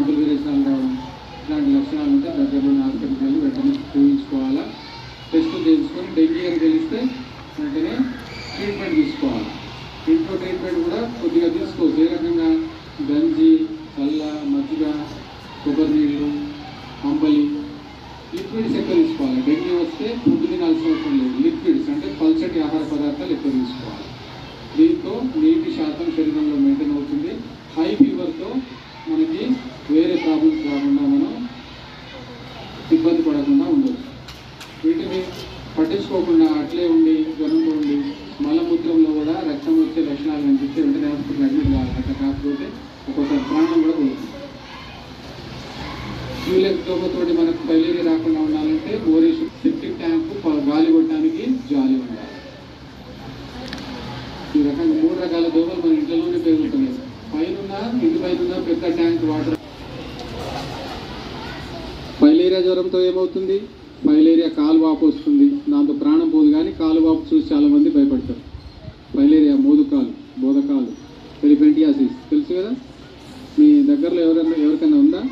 Configuration రావడం ఇలాంటి లక్షణాలు ఉంటే దగ్గరలో హాస్పిటల్కి వెంటనే చూపించుకోవాలా టెస్ట్ చేయించుకొని డెంగ్యూ అని తెలిస్తే వెంటనే ట్రీట్మెంట్ తీసుకోవాలి. ఇంట్లో ట్రీట్మెంట్ కూడా కొద్దిగా తీసుకోవచ్చు. ఏ రకంగా? గంజి చల్ల మజ్జిగ కొబ్బరి నీళ్ళు అంబలి లిక్విడ్స్ ఎక్కువ తీసుకోవాలి. డెంగ్యూ వస్తే ఫుడ్ తినాల్సిన అవసరం లేదు. లిక్విడ్స్ అంటే పల్చటి ఆహార పదార్థాలు ఎక్కువ తీసుకోవాలి. దీంతో నీటి శాతం శరీరం వీటిని పట్టించుకోకుండా అట్లే ఉండి జ్వరంతో ఉండి మలమూత్రంలో కూడా రక్తం వచ్చే లక్షణాలు కనిపిస్తే వెంటనే హాస్పిటల్ అడ్మిట్ కావాలి. అట్లా కాకపోతే ఒక్కోసారి ప్రాణం కూడా పోతుంది. క్యూలెక్స్ దోమతోటి మనకు ఫైలేరియా రాకుండా ఉండాలంటే ఓరేష్ సెప్టిక్ ట్యాంక్ గాలి కొట్టడానికి జాలి ఉండాలి. ఈ రకంగా మూడు రకాల దోమలు మన ఇంట్లోనే పెరుగుతున్నాయి పైన ఇంటి పైన పెద్ద ట్యాంక్ వాటర్. ఫైలేరియా జ్వరంతో ఏమవుతుంది? ఫైలేరియా కాలు వాపు వస్తుంది. దాంతో ప్రాణం పోదు కానీ కాలు వాపు చూసి చాలా మంది భయపడతారు. ఫైలేరియా మోదుకాలు బోధకాలు పెలిపెంటియాసిస్ తెలుసు కదా? మీ దగ్గరలో ఎవరైనా ఎవరికైనా ఉందా?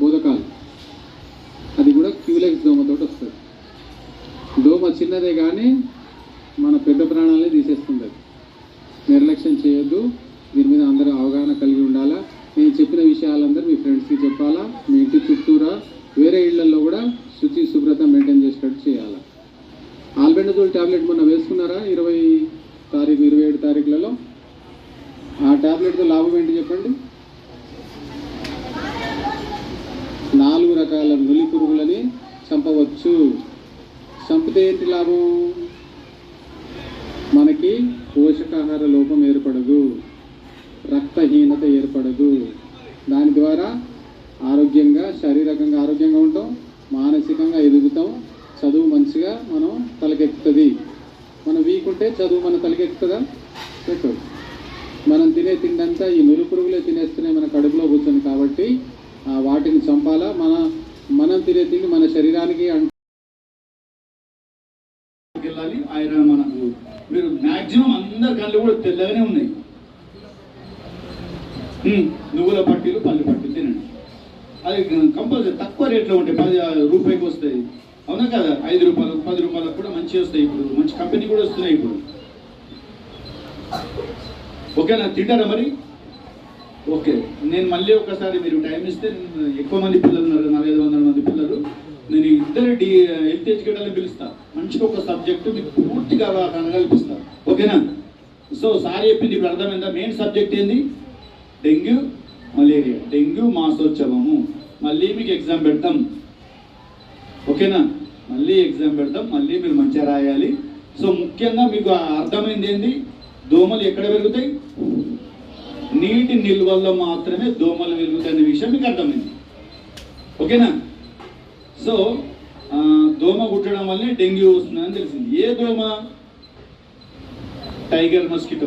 బోధకాలు. అది కూడా క్యూలెక్స్ దోమతోటి వస్తుంది. దోమ చిన్నదే కానీ మన పెద్ద ప్రాణాలనే తీసేస్తుంది అది. నిర్లక్ష్యం చేయొద్దు. దీని మీద అందరూ అవగాహన కలిగి ఉండాలా? నేను చెప్పిన విషయాలందరూ మీ ఫ్రెండ్స్కి చెప్పాలా? మీ మెయింటైన్ చేసేటట్టు చేయాలా? ఆల్బెండజోల్ ట్యాబ్లెట్ మొన్న వేసుకున్నారా? ఇరవై తారీఖు ఇరవై ఏడు తారీఖులలో? ఆ టాబ్లెట్తో లాభం ఏంటి చెప్పండి? నాలుగు రకాల నులి పురుగులని చంపవచ్చు. చంపితే ఏంటి లాభం? మనకి పోషకాహార లోపం ఏర్పడదు. రక్తహీనత ఏర్పడదు. దాని ద్వారా ఆరోగ్యంగా శారీరకంగా ఆరోగ్యంగా ఉంటాం. మానసికంగా ఎదుగుతాం. చదువు మంచిగా మనం తలకెక్కుతుంది. మనం వీక్ ఉంటే చదువు మన తలకెక్కుతుందా? పెట్టదు. మనం తినే తిండంతా ఈ నులు పురుగులే తినేస్తున్నాయి మన కడుపులో కూర్చొని కాబట్టి వాటిని చంపాలా? మన మనం తినే తిండి మన శరీరానికి వెళ్ళాలి ఆయన మనకు మీరు మ్యాక్సిమం అందరి కళ్ళు కూడా తెల్లగానే ఉన్నాయి. నువ్వుల పట్టీలు పల్లి పట్టీలు తినండి. అది కంపల్సరీ తక్కువ రేట్లో ఉంటాయి పది రూపాయికి వస్తాయి. అవునా కదా? ఐదు రూపాయలు పది రూపాయలకు కూడా మంచి వస్తాయి ఇప్పుడు. మంచి కంపెనీ కూడా వస్తున్నాయి ఇప్పుడు. ఓకేనా? తింటారా మరి? ఓకే. నేను మళ్ళీ ఒకసారి మీరు టైం ఇస్తే ఎక్కువ మంది పిల్లలు ఉన్నారు నాలుగైదు వందల మంది పిల్లలు. నేను ఇద్దరు డి హెల్త్ ఎడ్యుకేటర్ని పిలుస్తాను మంచిగా ఒక సబ్జెక్టు మీకు పూర్తిగా అవగాహన ఓకేనా? సో సార్ చెప్పింది ఇప్పుడు అర్థమైందా? మెయిన్ సబ్జెక్ట్ ఏంది? Dengue malaria. డెంగ్యూ మాసోత్సవము. మళ్ళీ మీకు ఎగ్జామ్ పెడతాం. ఓకేనా? మళ్ళీ ఎగ్జామ్ పెడతాం. మళ్ళీ మీరు మంచిగా రాయాలి. సో ముఖ్యంగా మీకు అర్థమైంది ఏంటి దోమలు ఎక్కడ పెరుగుతాయి? నీటి నిల్వల్లో మాత్రమే దోమలు పెరుగుతాయి అనే విషయం మీకు అర్థమైంది. ఓకేనా? సో దోమ కుట్టడం వల్లే డెంగ్యూ వస్తుందని తెలిసింది. ఏ దోమ? Tiger mosquito.